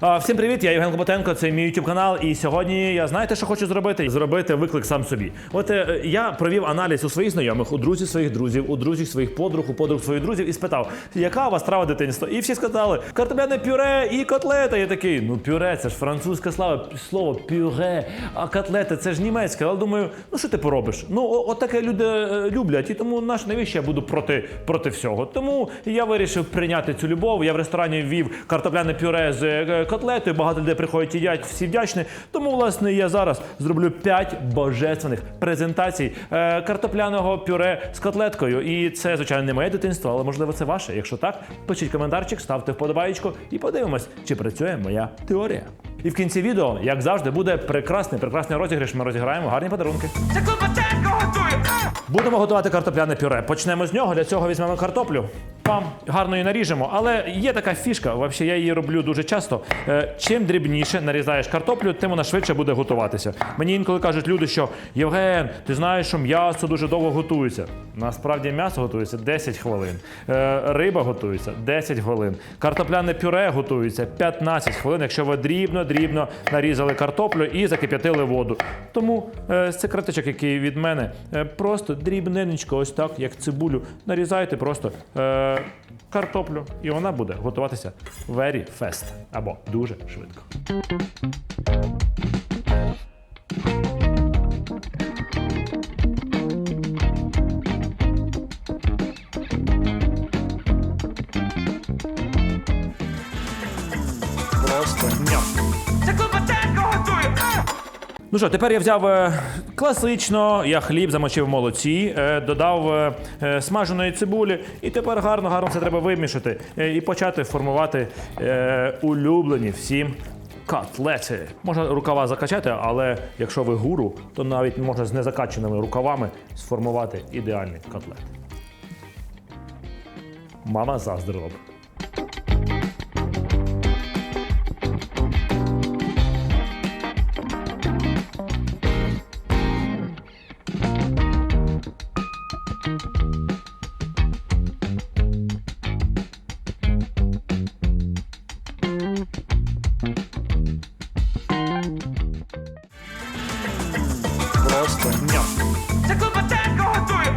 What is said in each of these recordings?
Всім привіт, я Євген Коботенко, це мій YouTube канал. І сьогодні я знаєте, що хочу зробити? Зробити виклик сам собі. От е, я провів аналіз у своїх знайомих, у друзів своїх друзів, у друзів своїх подруг, у подруг своїх друзів і спитав, яка у вас трава дитинства? І всі сказали, картопляне пюре і котлета. Я такий, ну пюре, це ж французьке слава, слово пюре, а котлета це ж німецьке. Але думаю, ну що ти поробиш? Ну, от люди е, люблять, і тому наш навіщо я буду проти, проти всього. Тому я вирішив прийняти цю любов. Я в ресторані ввів картопляне пюре з котлетою. Багато людей приходять їдять, всі вдячні. Тому, власне, я зараз зроблю 5 божественних презентацій е, картопляного пюре з котлеткою. І це, звичайно, не моє дитинство, але можливо це ваше. Якщо так, пишіть коментарчик, ставте вподобаєчку і подивимось, чи працює моя теорія. І в кінці відео, як завжди, буде прекрасний, прекрасний розіграш. Ми розіграємо гарні подарунки. Це Клопотенко готує! Будемо готувати картопляне пюре. Почнемо з нього. Для цього візьмемо картоплю. Пам, гарно її наріжемо. Але є така фішка, взагалі я її роблю дуже часто. Е, чим дрібніше нарізаєш картоплю, тим вона швидше буде готуватися. Мені інколи кажуть люди, що Євген, ти знаєш, що м'ясо дуже довго готується. Насправді м'ясо готується 10 хвилин. Е, риба готується 10 хвилин. Картопляне пюре готується 15 хвилин, якщо ви дрібно-дрібно нарізали картоплю і закип'ятили воду. Тому е, секретичок, який від мене, просто дрібненечко, ось так, як цибулю, нарізайте просто картоплю, і вона буде готуватися very fast або дуже швидко. Ну що, тепер я взяв е, класично, я хліб замочив в молоці, е, додав е, е, смаженої цибулі, і тепер гарно, гарно це треба вимішати е, і почати формувати е, улюблені всім котлети. Можна рукава закачати, але якщо ви гуру, то навіть можна з незакаченими рукавами сформувати ідеальний котлет. Мама заздрила б. Просто ням. Це Клопотенко готує!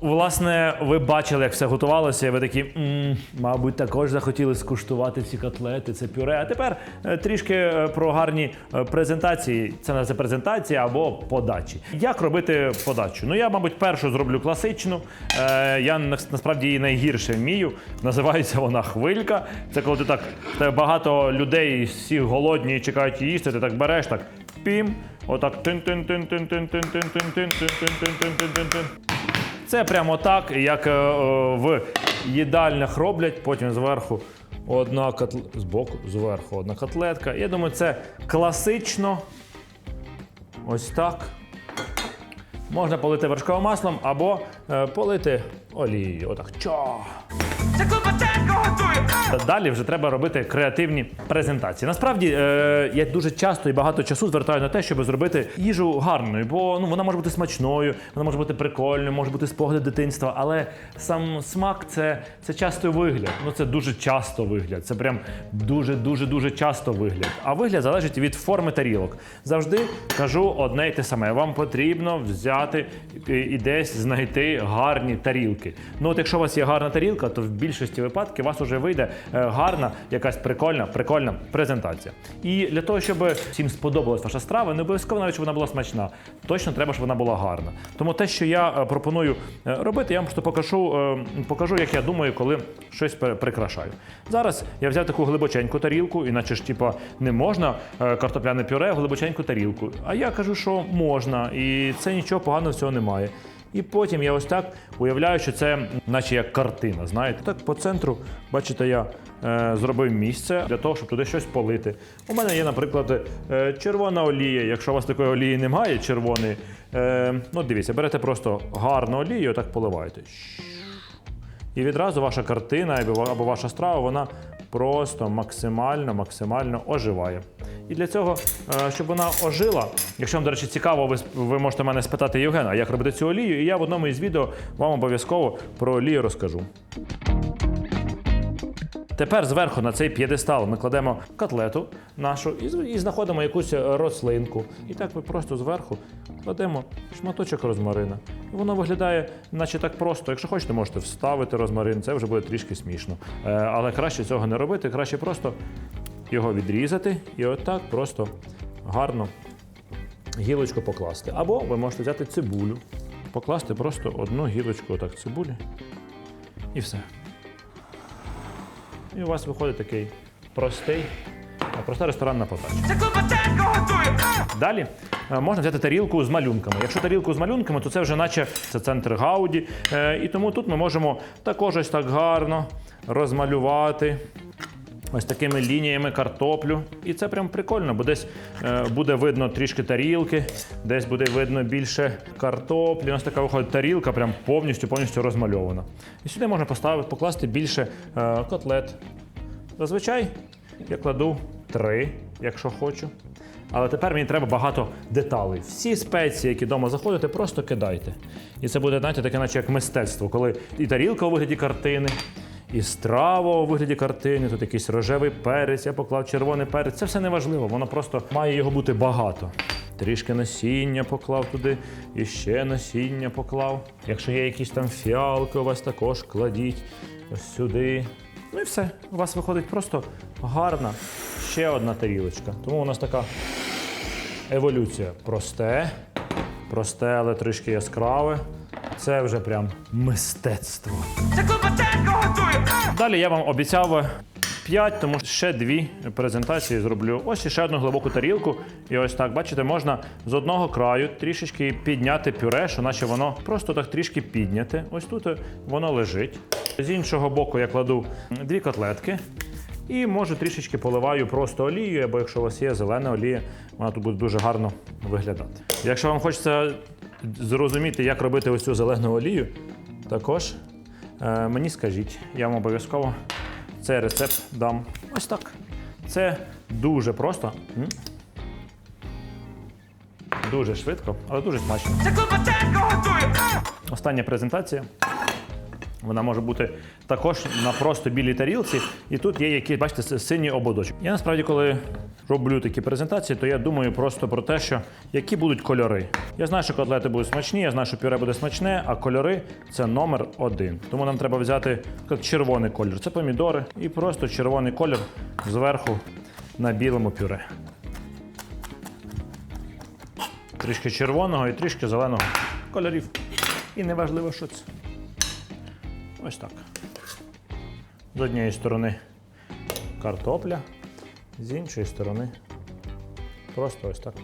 Власне, ви бачили, як все готувалося, і ви такі, «М, мабуть, також захотіли скуштувати ці котлети, це пюре. А тепер е, трішки е, про гарні е, презентації. Це називається презентація або подачі. Як робити подачу? Ну, я, мабуть, першу зроблю класичну. Е, Я нас- насправді її найгірше вмію. Називається вона хвилька. Це коли ти так в тебе багато людей, всі голодні і чекають їсти, ти так береш так. Пім, отак тин тин тин тин тин тин тин тин тин тин тин тин тин тин тин це прямо так, як в їдальнях роблять, потім зверху одна котлетка, збоку, зверху одна котлетка. Я думаю, це класично. Ось так. Можна полити вершковим маслом або полити олією. Отак. Чо. Це Далі вже треба робити креативні презентації. Насправді е, я дуже часто і багато часу звертаю на те, щоб зробити їжу гарною, бо ну вона може бути смачною, вона може бути прикольною, може бути спогади дитинства, але сам смак це, це часто вигляд. Ну це дуже часто вигляд. Це прям дуже дуже дуже часто вигляд. А вигляд залежить від форми тарілок. Завжди кажу одне й те саме. Вам потрібно взяти і десь знайти гарні тарілки. Ну от якщо у вас є гарна тарілка, то в більшості випадків у вас вже вийде е, гарна, якась прикольна, прикольна презентація. І для того, щоб всім сподобалась ваша страва, не обов'язково навіть, щоб вона була смачна. Точно треба, щоб вона була гарна. Тому те, що я е, пропоную е, робити, я вам просто покажу, покажу, як я думаю, коли щось прикрашаю. Зараз я взяв таку глибоченьку тарілку, іначе ж типа не можна картопляне пюре глибоченьку тарілку. А я кажу, що можна, і це нічого поганого в цього немає. І потім я ось так уявляю, що це наче як картина. Знаєте, так по центру, бачите, я е, зробив місце для того, щоб туди щось полити. У мене є, наприклад, е, червона олія. Якщо у вас такої олії немає, червоної, е, ну дивіться, берете просто гарну олію, і так поливаєте. І відразу ваша картина або ваша страва, вона просто максимально, максимально оживає. І для цього, е, щоб вона ожила, якщо вам, до речі, цікаво, ви, ви можете мене спитати Євгена, як робити цю олію, і я в одному із відео вам обов'язково про олію розкажу. Тепер зверху на цей п'єдестал ми кладемо котлету нашу і, знаходимо якусь рослинку. І так ми просто зверху кладемо шматочок розмарина. І воно виглядає, наче так просто. Якщо хочете, можете вставити розмарин, це вже буде трішки смішно. Е, але краще цього не робити, краще просто його відрізати і отак просто гарно гілочку покласти. Або ви можете взяти цибулю, покласти просто одну гілочку отак цибулі. І все. І у вас виходить такий простий, проста ресторанна подача. Далі е, можна взяти тарілку з малюнками. Якщо тарілку з малюнками, то це вже наче це центр Гауді. Е, І тому тут ми можемо також ось так гарно розмалювати. Ось такими лініями картоплю. І це прям прикольно, бо десь е, буде видно трішки тарілки, десь буде видно більше картоплі. Ось така виходить тарілка, прям повністю повністю розмальована. І сюди можна поставити, покласти більше е, котлет. Зазвичай я кладу три, якщо хочу. Але тепер мені треба багато деталей. Всі спеції, які вдома заходите, просто кидайте. І це буде, знаєте, таке, наче як мистецтво, коли і тарілка у вигляді картини, і страва у вигляді картини, тут якийсь рожевий перець, я поклав червоний перець. Це все не важливо, воно просто має його бути багато. Трішки насіння поклав туди, і ще насіння поклав. Якщо є якісь там фіалки, у вас також кладіть ось сюди. Ну і все. У вас виходить просто гарна ще одна тарілочка. Тому у нас така еволюція. Просте, просте, але трішки яскраве. Це вже прям мистецтво. Це Клопотенко готує. Далі я вам обіцяв 5, тому ще дві презентації зроблю. Ось ще одну глибоку тарілку. І ось так, бачите, можна з одного краю трішечки підняти пюре, що наче воно просто так трішки підняте. Ось тут воно лежить. З іншого боку я кладу дві котлетки. І може трішечки поливаю просто олією, або якщо у вас є зелена олія, вона тут буде дуже гарно виглядати. Якщо вам хочеться зрозуміти, як робити ось цю зелену олію, також е, мені скажіть, я вам обов'язково цей рецепт дам. Ось так. Це дуже просто. Дуже швидко, але дуже смачно. Це Клопотенко готує. Остання презентація. Вона може бути також на просто білій тарілці, і тут є якісь, бачите, синій ободочок. Я насправді, коли роблю такі презентації, то я думаю просто про те, що які будуть кольори. Я знаю, що котлети будуть смачні, я знаю, що пюре буде смачне, а кольори це номер один. Тому нам треба взяти червоний колір. Це помідори, і просто червоний колір зверху на білому пюре. Трішки червоного і трішки зеленого кольорів. І неважливо, що це. Ось так. З однієї сторони картопля, з іншої сторони просто ось так.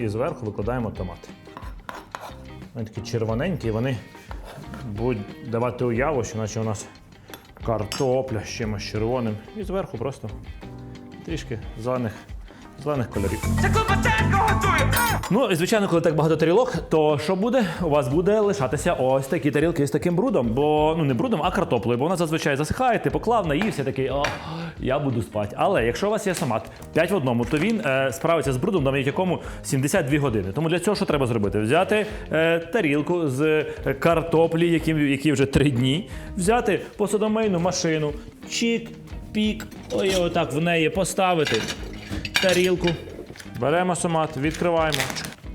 І зверху викладаємо томати. Вони такі червоненькі, вони будуть давати уяву, що наче у нас картопля з чимось червоним. І зверху просто трішки зелених, зелених кольорів. Ну, і звичайно, коли так багато тарілок, то що буде? У вас буде лишатися ось такі тарілки з таким брудом, бо ну не брудом, а картоплею, бо вона зазвичай засихає, ти поклав, наївся такий, о, я буду спати. Але якщо у вас є самат 5 в одному, то він е, справиться з брудом, навіть якому 72 години. Тому для цього що треба зробити? Взяти е, тарілку з е, картоплі, які, які вже 3 дні, взяти посудомийну машину, чик, пік, ой, отак в неї поставити тарілку. Беремо сомат, відкриваємо.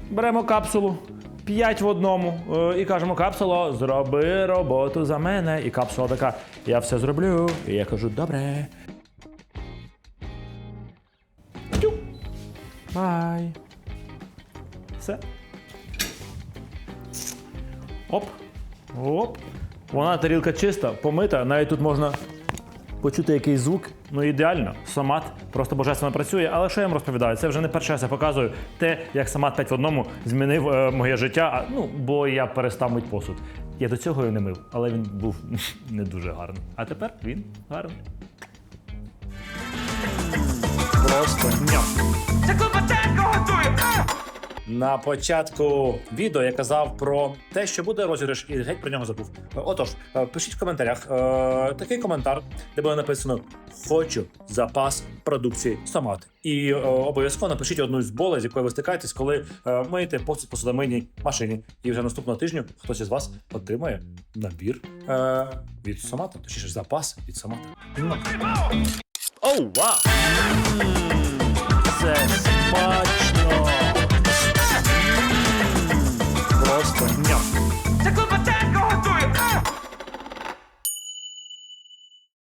Беремо капсулу. 5 в одному. е, І кажемо, капсуло, зроби роботу за мене. І капсула така, я все зроблю. І я кажу, добре. Бай. Все. Оп. Оп. Вона тарілка чиста, помита. Навіть тут можна почути якийсь звук. Ну ідеально, сомат просто божественно працює. Але що я вам розповідаю? Це вже не перший раз я показую те, як сомат 5 в одному змінив е, моє життя. А, ну, бо я перестав мити посуд. Я до цього його не мив, але він був не дуже гарний. А тепер він гарний. Просто ням. Це Клопотенко готує. На початку відео я казав про те, що буде розіграш, і геть про нього забув. Отож, е, пишіть в коментарях е, такий коментар, де буде написано Хочу запас продукції Сомат. І е, обов'язково напишіть одну з болей, з якою ви стикаєтесь, коли е, миєте посуд по судомийній машині. І вже наступного тижня хтось із вас отримає набір е, від Сомата, точніше запас від Сомата. Ну. Оу, вау! Це смачно!